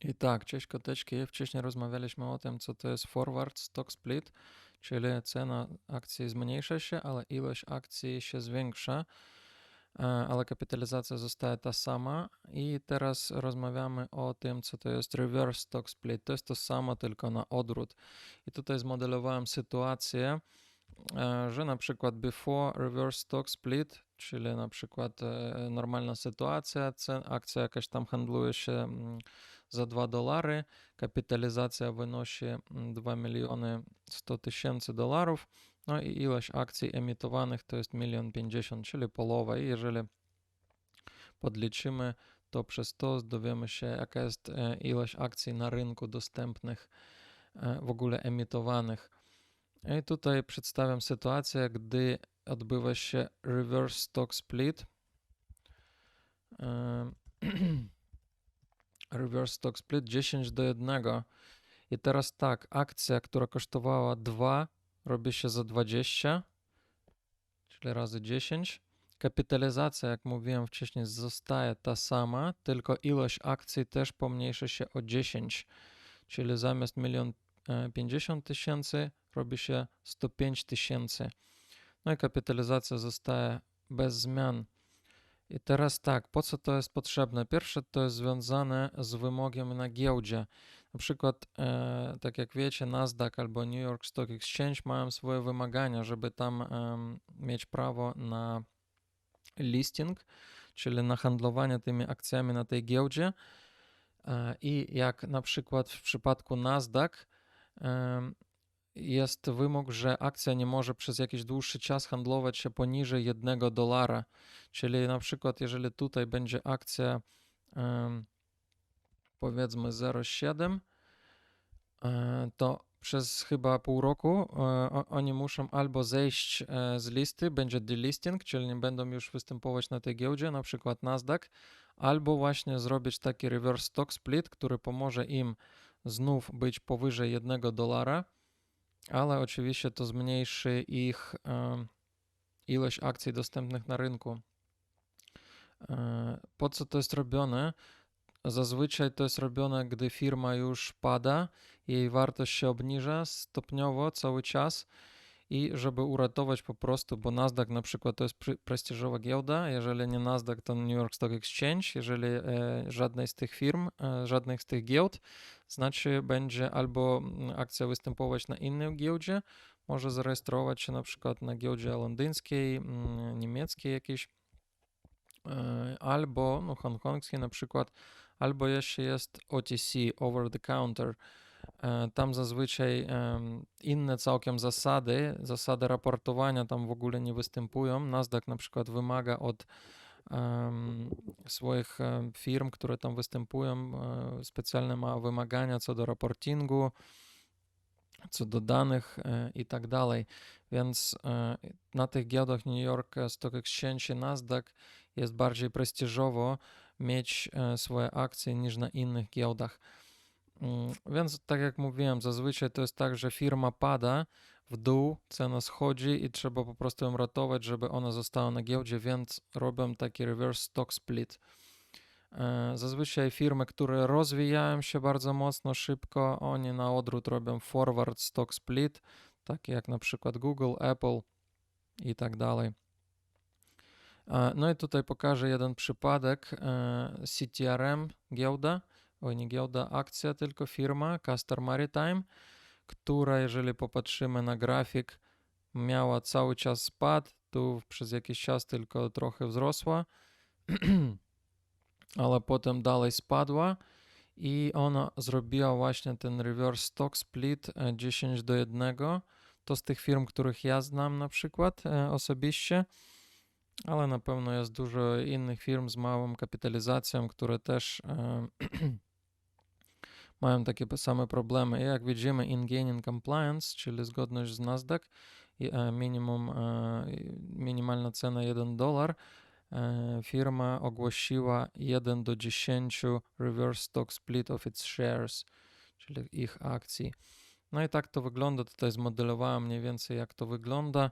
I tak, cześć koteczki. Wcześniej rozmawialiśmy o tym, co to jest forward stock split, czyli cena akcji zmniejsza się, ale ilość akcji się zwiększa, e, ale kapitalizacja zostaje ta sama. I teraz rozmawiamy o tym, co to jest reverse stock split. To jest to samo, tylko na odwrót. I tutaj zmodelowałem sytuację, e, że na przykład before reverse stock split, czyli na przykład e, normalna sytuacja, akcja jakaś tam handluje się za 2 dolary, kapitalizacja wynosi mm, 2 miliony 100 tysięcy dolarów, no i ilość akcji emitowanych to jest milion 50, czyli połowa. Jeżeli podliczymy, to przez to dowiemy się, jaka jest ilość akcji na rynku dostępnych, w ogóle emitowanych. I tutaj przedstawiam sytuację, gdy odbywa się reverse stock split. E, reverse stock split 10 do 1. I teraz tak, akcja, która kosztowała 2, robi się za 20, czyli razy 10. Kapitalizacja, jak mówiłem wcześniej, zostaje ta sama, tylko ilość akcji też pomniejszy się o 10, czyli zamiast 1 50 tysięcy robi się 105 tysięcy. No i kapitalizacja zostaje bez zmian. I teraz tak, po co to jest potrzebne? Pierwsze to jest związane z wymogiem na giełdzie. Na przykład, e, tak jak wiecie, Nasdaq albo New York Stock Exchange mają swoje wymagania, żeby tam e, mieć prawo na listing, czyli na handlowanie tymi akcjami na tej giełdzie. E, I jak na przykład w przypadku Nasdaq jest wymóg, że akcja nie może przez jakiś dłuższy czas handlować się poniżej 1 dolara. Czyli na przykład, jeżeli tutaj będzie akcja powiedzmy 0,7, e, to przez chyba pół roku e, oni muszą albo zejść e, z listy, będzie delisting, czyli nie będą już występować na tej giełdzie, na przykład Nasdaq, albo właśnie zrobić taki reverse stock split, który pomoże im znów być powyżej 1 dolara ale oczywiście to zmniejszy ich ilość akcji dostępnych na rynku. E, po co to jest robione? Zazwyczaj to jest robione, gdy firma już pada, jej wartość się obniża stopniowo cały czas i żeby uratować po prostu, bo Nasdaq na przykład to jest prestiżowa giełda, jeżeli nie Nasdaq, to New York Stock Exchange, jeżeli e, żadnej z tych firm, e, żadnych z tych giełd, znaczy będzie albo mm, akcja występować na innej giełdzie, może zarejestrować się na przykład na giełdzie londyńskiej, mm, niemieckiej jakiejś, e, albo no, hongkongskiej na przykład, albo jeśli jest OTC, over the counter, tam zazwyczaj inne całkiem zasady, zasady raportowania tam w ogóle nie występują. Nasdaq na przykład wymaga od swoich firm, które tam występują, e, specjalne ma wymagania co do raportingu, co do danych e, i tak dalej. Więc na tych giełdach New York Stock Exchange i Nasdaq jest bardziej prestiżowo mieć swoje akcje niż na innych giełdach. Mm, więc tak jak mówiłem, zazwyczaj to jest tak, że firma pada w dół, cena schodzi i trzeba po prostu ją ratować, żeby ona została na giełdzie, więc robią taki reverse stock split. E, zazwyczaj firmy, które rozwijają się bardzo mocno, szybko, oni na odwrót robią forward stock split, takie jak na przykład Google, Apple i tak dalej. E, no i tutaj pokażę jeden przypadek e, CTRM giełda oj nie giełda, akcja, tylko firma Castor Maritime, która jeżeli popatrzymy na grafik, miała cały czas spad, tu przez jakiś czas tylko trochę wzrosła, ale potem dalej spadła i ona zrobiła właśnie ten reverse stock split 10 e, do 1. To z tych firm, których ja znam na przykład e, osobiście, ale na pewno jest dużo innych firm z małą kapitalizacją, które też e, mają takie same problemy. Jak widzimy, in-gaining compliance, czyli zgodność z Nasdaq, e, minimum, e, minimalna cena 1 dolar, e, firma ogłosiła 1 do 10 reverse stock split of its shares, czyli ich akcji. No i tak to wygląda. Tutaj zmodelowałem mniej więcej, jak to wygląda.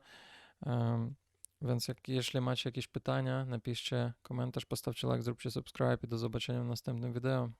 Więc jak, jeśli macie jakieś pytania, napiszcie komentarz, postawcie like, zróbcie subscribe i do zobaczenia w następnym wideo.